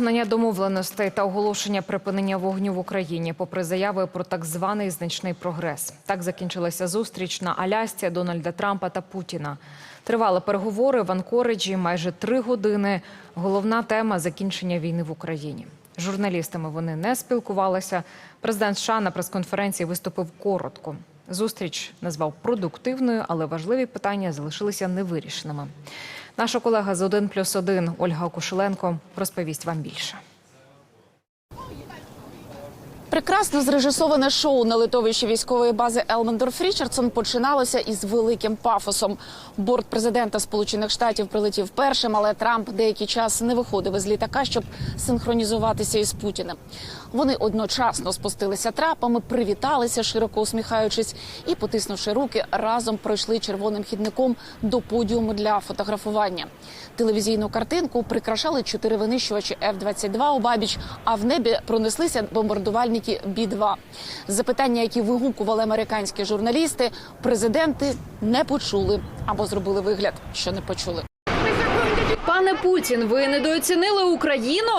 Нання домовленостей та оголошення припинення вогню в Україні, попри заяви про так званий значний прогрес. Так закінчилася зустріч на Алясці Дональда Трампа та Путіна. Тривали переговори в Анкориджі майже три години. Головна тема закінчення війни в Україні. Журналістами вони не спілкувалися. Президент США на прес-конференції виступив коротко. Зустріч назвав продуктивною, але важливі питання залишилися невирішеними. Наша колега з 1 плюс 1 Ольга Кушеленко розповість вам більше. Прекрасно зрежисоване шоу на литовищі військової бази Елмендорф Річардсон починалося із великим пафосом. Борт президента Сполучених Штатів прилетів першим, але Трамп деякий час не виходив із літака, щоб синхронізуватися із Путіним. Вони одночасно спустилися трапами, привіталися, широко усміхаючись, і, потиснувши руки, разом пройшли червоним хідником до подіуму для фотографування. Телевізійну картинку прикрашали чотири винищувачі F-22 у Бабіч, а в небі пронеслися бомбардувальники Бі-2. Запитання, які вигукували американські журналісти, президенти не почули або зробили вигляд, що не почули. Пане Путін, ви недооцінили Україну?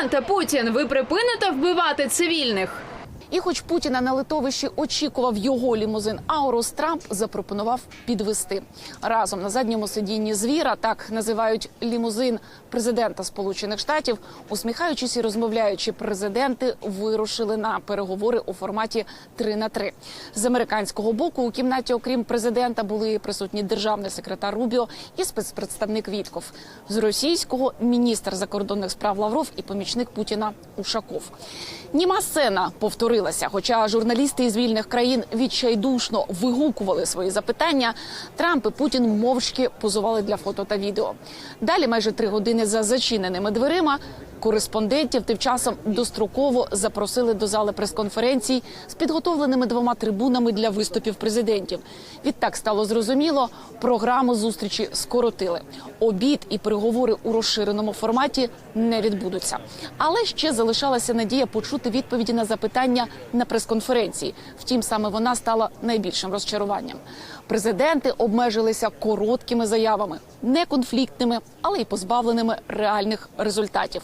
Президенте Путін, ви припините вбивати цивільних? І, хоч Путіна на литовищі очікував його лімузин Аурус, Трамп запропонував підвести разом на задньому сидінні звіра, так називають лімузин президента Сполучених Штатів, усміхаючись і розмовляючи, президенти вирушили на переговори у форматі 3 на 3 З американського боку у кімнаті, окрім президента, були присутні державний секретар Рубіо і спецпредставник Вітков. З російського міністр закордонних справ Лавров і помічник Путіна Ушаков. Німа сцена повторилася. Хоча журналісти із вільних країн відчайдушно вигукували свої запитання, Трамп і Путін мовчки позували для фото та відео. Далі, майже три години за зачиненими дверима, кореспондентів тим часом достроково запросили до зали прес-конференцій з підготовленими двома трибунами для виступів президентів. Відтак стало зрозуміло, програму зустрічі скоротили. Обід і переговори у розширеному форматі не відбудуться. Але ще залишалася надія почути відповіді на запитання на прес-конференції. Втім, саме вона стала найбільшим розчаруванням. Президенти обмежилися короткими заявами, не конфліктними, але й позбавленими реальних результатів.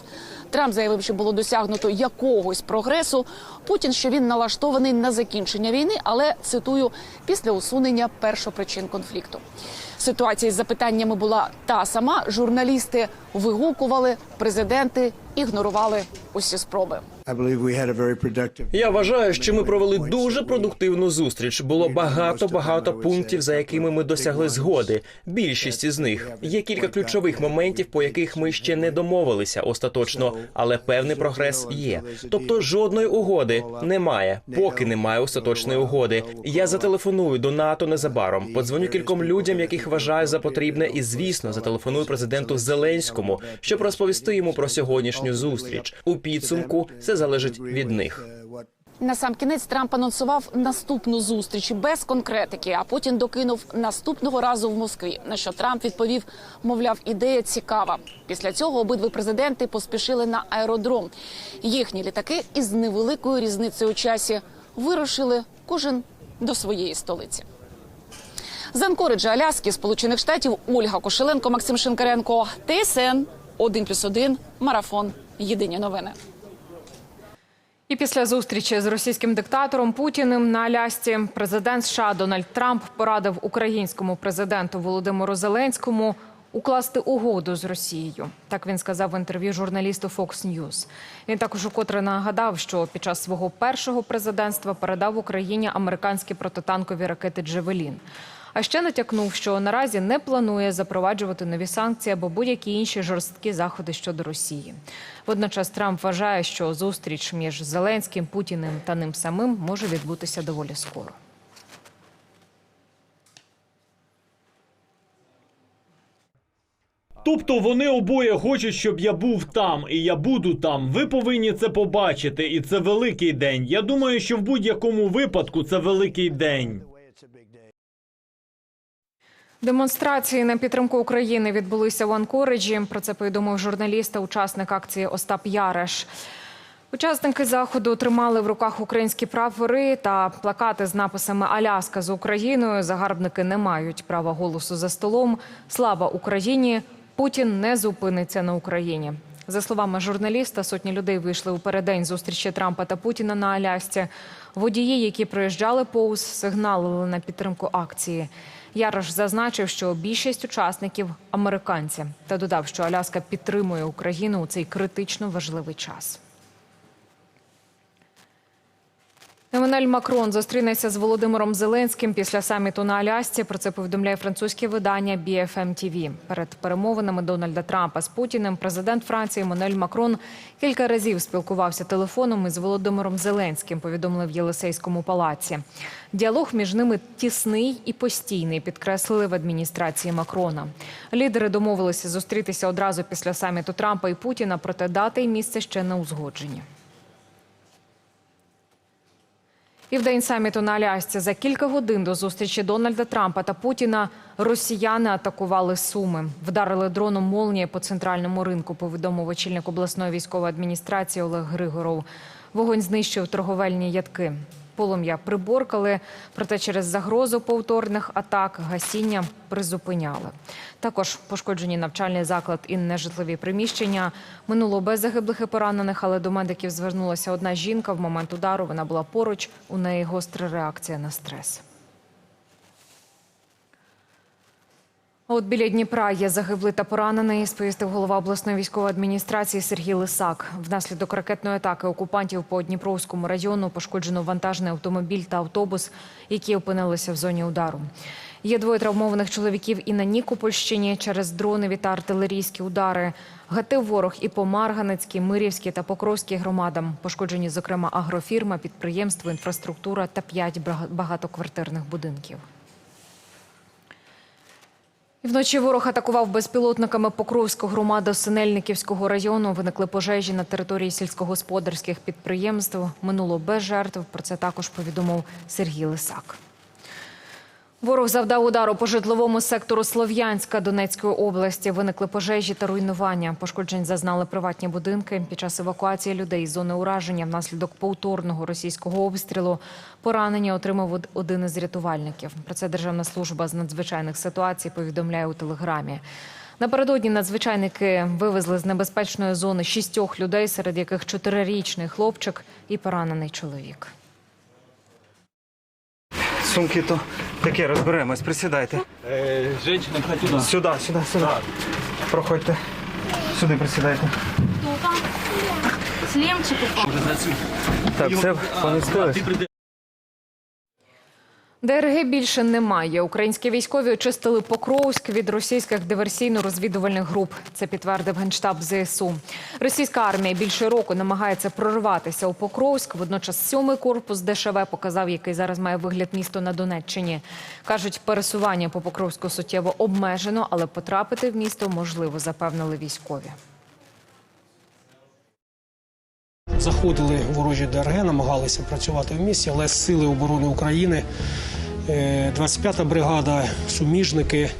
Трамп заявив, що було досягнуто якогось прогресу. Путін, що він налаштований на закінчення війни, але цитую після усунення першопричин конфлікту. Ситуація з запитаннями була та сама. Журналісти вигукували, президенти ігнорували усі спроби. Я вважаю, що ми провели дуже продуктивну зустріч. Було багато багато пунктів, за якими ми досягли згоди. Більшість із них є кілька ключових моментів, по яких ми ще не домовилися остаточно, але певний прогрес є. Тобто жодної угоди немає, поки немає остаточної угоди. Я зателефоную до НАТО незабаром. Подзвоню кільком людям, яких вважаю за потрібне, і звісно, зателефоную президенту Зеленському, щоб розповісти йому про сьогоднішню зустріч. У підсумку це залежить від них. На сам кінець Трамп анонсував наступну зустріч без конкретики. А Путін докинув наступного разу в Москві. На що Трамп відповів, мовляв, ідея цікава. Після цього обидві президенти поспішили на аеродром. Їхні літаки із невеликою різницею у часі вирушили кожен до своєї столиці. З Анкориджа Аляски, Сполучених Штатів, Ольга Кошеленко, Максим Шинкаренко, ТСН 1+,1, Марафон. Єдині новини. І після зустрічі з російським диктатором Путіним на Алясці президент США Дональд Трамп порадив українському президенту Володимиру Зеленському укласти угоду з Росією. Так він сказав в інтерв'ю журналісту Fox News. Він також укотре нагадав, що під час свого першого президентства передав Україні американські протитанкові ракети Джевелін. А ще натякнув, що наразі не планує запроваджувати нові санкції або будь-які інші жорсткі заходи щодо Росії. Водночас Трамп вважає, що зустріч між Зеленським, Путіним та ним самим може відбутися доволі скоро. Тобто вони обоє хочуть, щоб я був там, і я буду там. Ви повинні це побачити, і це великий день. Я думаю, що в будь-якому випадку це великий день. Демонстрації на підтримку України відбулися в Анкориджі. Про це повідомив журналіст та учасник акції Остап Яреш. Учасники заходу тримали в руках українські прапори та плакати з написами Аляска з Україною. Загарбники не мають права голосу за столом. Слава Україні! Путін не зупиниться на Україні. За словами журналіста, сотні людей вийшли у переддень зустрічі Трампа та Путіна на Алясці. Водії, які проїжджали повз, сигналили на підтримку акції. Ярош зазначив, що більшість учасників американці, та додав, що Аляска підтримує Україну у цей критично важливий час. Еммануель Макрон зустрінеться з Володимиром Зеленським після саміту на Алясці. Про це повідомляє французьке видання BFM TV. Перед перемовинами Дональда Трампа з Путіним президент Франції Еммануель Макрон кілька разів спілкувався телефоном із Володимиром Зеленським. Повідомили в Єлисейському палаці. Діалог між ними тісний і постійний, підкреслили в адміністрації Макрона. Лідери домовилися зустрітися одразу після саміту Трампа і Путіна, проте дати і місце ще не узгоджені. І в день саміту на Алясці за кілька годин до зустрічі Дональда Трампа та Путіна росіяни атакували Суми. Вдарили дроном молнії по центральному ринку, повідомив очільник обласної військової адміністрації Олег Григоров. Вогонь знищив торговельні ядки. Полум'я приборкали, проте через загрозу повторних атак гасіння призупиняли. Також пошкоджені навчальний заклад і нежитлові приміщення. Минуло без загиблих і поранених, але до медиків звернулася одна жінка. В момент удару вона була поруч. У неї гостра реакція на стрес. От біля Дніпра є загиблий та поранений, сповістив голова обласної військової адміністрації Сергій Лисак. Внаслідок ракетної атаки окупантів по Дніпровському району пошкоджено вантажний автомобіль та автобус, які опинилися в зоні удару. Є двоє травмованих чоловіків і на Нікопольщині через дрони та артилерійські удари. Гатив ворог і по Марганецькій, Мирівській та Покровській громадам. Пошкоджені, зокрема, агрофірма, підприємство, інфраструктура та п'ять багатоквартирних будинків. Вночі ворог атакував безпілотниками Покровську громаду Синельниківського району. Виникли пожежі на території сільськогосподарських підприємств. Минуло без жертв. Про це також повідомив Сергій Лисак. Ворог завдав удару по житловому сектору Слов'янська Донецької області. Виникли пожежі та руйнування. Пошкоджень зазнали приватні будинки. Під час евакуації людей з зони ураження внаслідок повторного російського обстрілу поранення отримав один із рятувальників. Про це Державна служба з надзвичайних ситуацій повідомляє у телеграмі. Напередодні надзвичайники вивезли з небезпечної зони шістьох людей, серед яких чотирирічний хлопчик і поранений чоловік. Сумки то таке розберемось, присідайте. Е, Женщина, кстати, Сюди, сюди, сюди. Проходьте. Сюди присідайте. Слімчик упав. Так, все помістилось? ДРГ більше немає. Українські військові очистили Покровськ від російських диверсійно-розвідувальних груп. Це підтвердив генштаб ЗСУ. Російська армія більше року намагається прорватися у Покровськ. Водночас сьомий корпус ДШВ показав, який зараз має вигляд місто на Донеччині. кажуть, пересування по Покровську суттєво обмежено, але потрапити в місто можливо, запевнили військові. Заходили ворожі ДРГ, намагалися працювати в місті, але сили оборони України, 25-та бригада, суміжники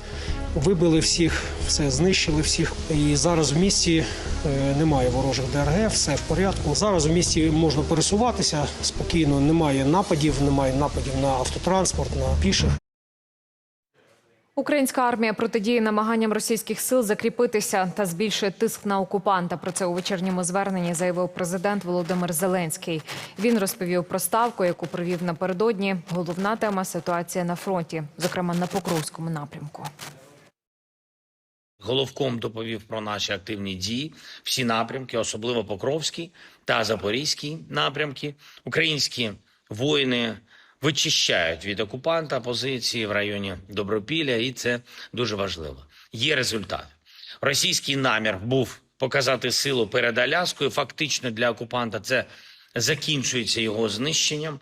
вибили всіх, все знищили всіх. І зараз в місті е, немає ворожих ДРГ, все в порядку. Зараз в місті можна пересуватися спокійно, немає нападів, немає нападів на автотранспорт, на піших. Українська армія протидіє намаганням російських сил закріпитися та збільшує тиск на окупанта. Про це у вечірньому зверненні заявив президент Володимир Зеленський. Він розповів про ставку, яку провів напередодні. Головна тема ситуація на фронті, зокрема на Покровському напрямку. Головком доповів про наші активні дії, всі напрямки, особливо Покровський та Запорізький напрямки. Українські воїни вичищають від окупанта позиції в районі Добропілля, і це дуже важливо. Є результат. Російський намір був показати силу перед Аляскою. Фактично для окупанта це закінчується його знищенням.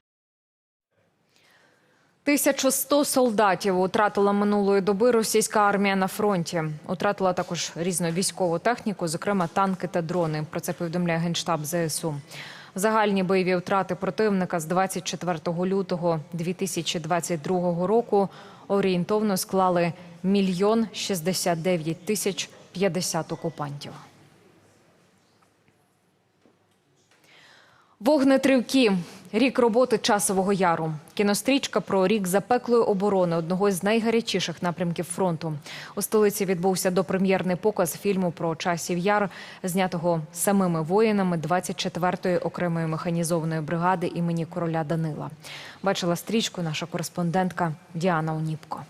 1100 солдатів утратила минулої доби російська армія на фронті. Утратила також різну військову техніку, зокрема танки та дрони. Про це повідомляє генштаб ЗСУ. Загальні бойові втрати противника з 24 лютого 2022 року орієнтовно склали мільйон 69 тисяч 50 окупантів. Вогнетривки. Рік роботи часового яру. Кінострічка про рік запеклої оборони одного з найгарячіших напрямків фронту. У столиці відбувся допрем'єрний показ фільму про часів яр, знятого самими воїнами 24-ї окремої механізованої бригади імені короля Данила. Бачила стрічку наша кореспондентка Діана Оніпко.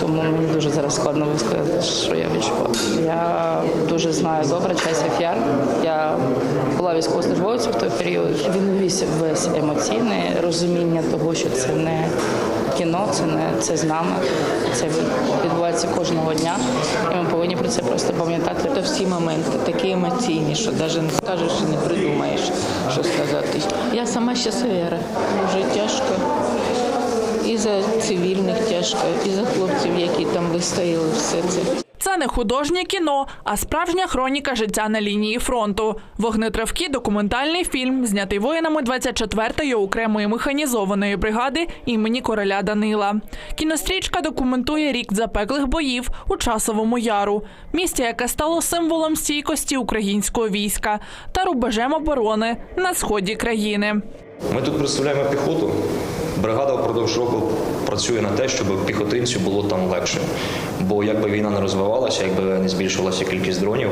Тому мені дуже зараз складно висказати, що я відчувала. Я дуже знаю добре часів яр. Я була військовослужбовцем в той період. Він вісив весь емоційне розуміння того, що це не кіно, це не це з нами. Це відбувається кожного дня, і ми повинні про це просто пам'ятати. То всі моменти такі емоційні, що навіть не скажеш і не придумаєш, що сказати. Я сама щасовіра. Дуже тяжко. І за цивільних тяжко, і за хлопців, які там вистояли все це. Це не художнє кіно, а справжня хроніка життя на лінії фронту. Вогнетривки документальний фільм, знятий воїнами 24-ї окремої механізованої бригади імені короля Данила. Кінострічка документує рік запеклих боїв у часовому яру, місті, яке стало символом стійкості українського війська та рубежем оборони на сході країни. Ми тут представляємо піхоту. Бригада впродовж року працює на те, щоб піхотинцю було там легше. Бо якби війна не розвивалася, якби не збільшувалася кількість дронів,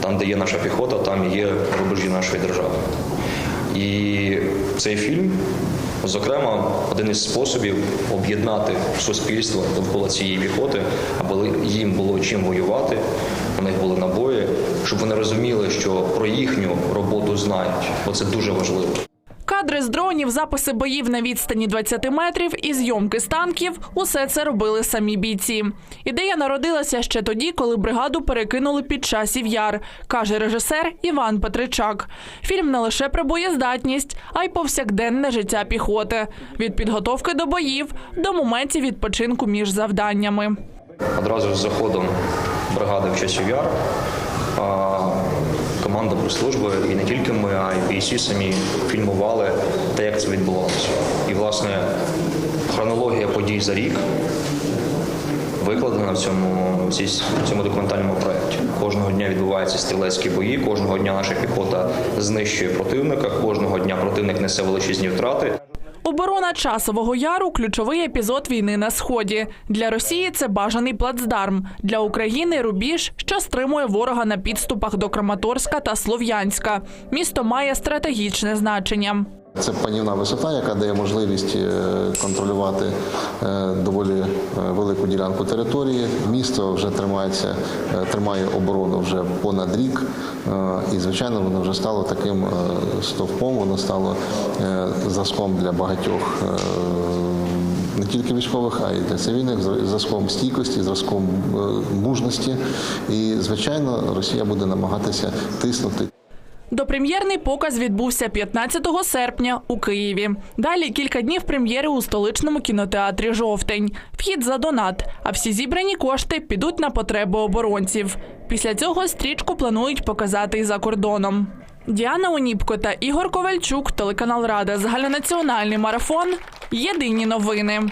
там, де є наша піхота, там є рубежі нашої держави. І цей фільм, зокрема, один із способів об'єднати суспільство довкола цієї піхоти, аби їм було чим воювати, у них були набої, щоб вони розуміли, що про їхню роботу знають, бо це дуже важливо. Кадри з дронів, записи боїв на відстані 20 метрів і зйомки з танків – усе це робили самі бійці. Ідея народилася ще тоді, коли бригаду перекинули під часів яр, каже режисер Іван Петричак. Фільм не лише про боєздатність, а й повсякденне життя піхоти. Від підготовки до боїв до моментів відпочинку між завданнями. Одразу з заходом бригади в часів яр команда прес-служби і не тільки ми, а й бійці самі фільмували те, як це відбувалося. І, власне, хронологія подій за рік викладена в цьому, в цьому документальному проєкті. Кожного дня відбуваються стрілецькі бої, кожного дня наша піхота знищує противника, кожного дня противник несе величезні втрати. Оборона часового яру ключовий епізод війни на сході. Для Росії це бажаний плацдарм. Для України рубіж, що стримує ворога на підступах до Краматорська та Слов'янська. Місто має стратегічне значення. Це панівна висота, яка дає можливість е, контролювати е, доволі е, велику ділянку території. Місто вже тримається, тримає оборону вже понад рік, і звичайно воно вже стало таким стовпом. Воно стало зразком для багатьох. Не тільки військових, а й для цивільних зразком стійкості, зразком мужності. І звичайно, Росія буде намагатися тиснути. Допрем'єрний показ відбувся 15 серпня у Києві. Далі кілька днів прем'єри у столичному кінотеатрі Жовтень. Вхід за донат. А всі зібрані кошти підуть на потреби оборонців. Після цього стрічку планують показати і за кордоном. Діана Оніпко та Ігор Ковальчук, телеканал Рада, загальнонаціональний марафон. Єдині новини.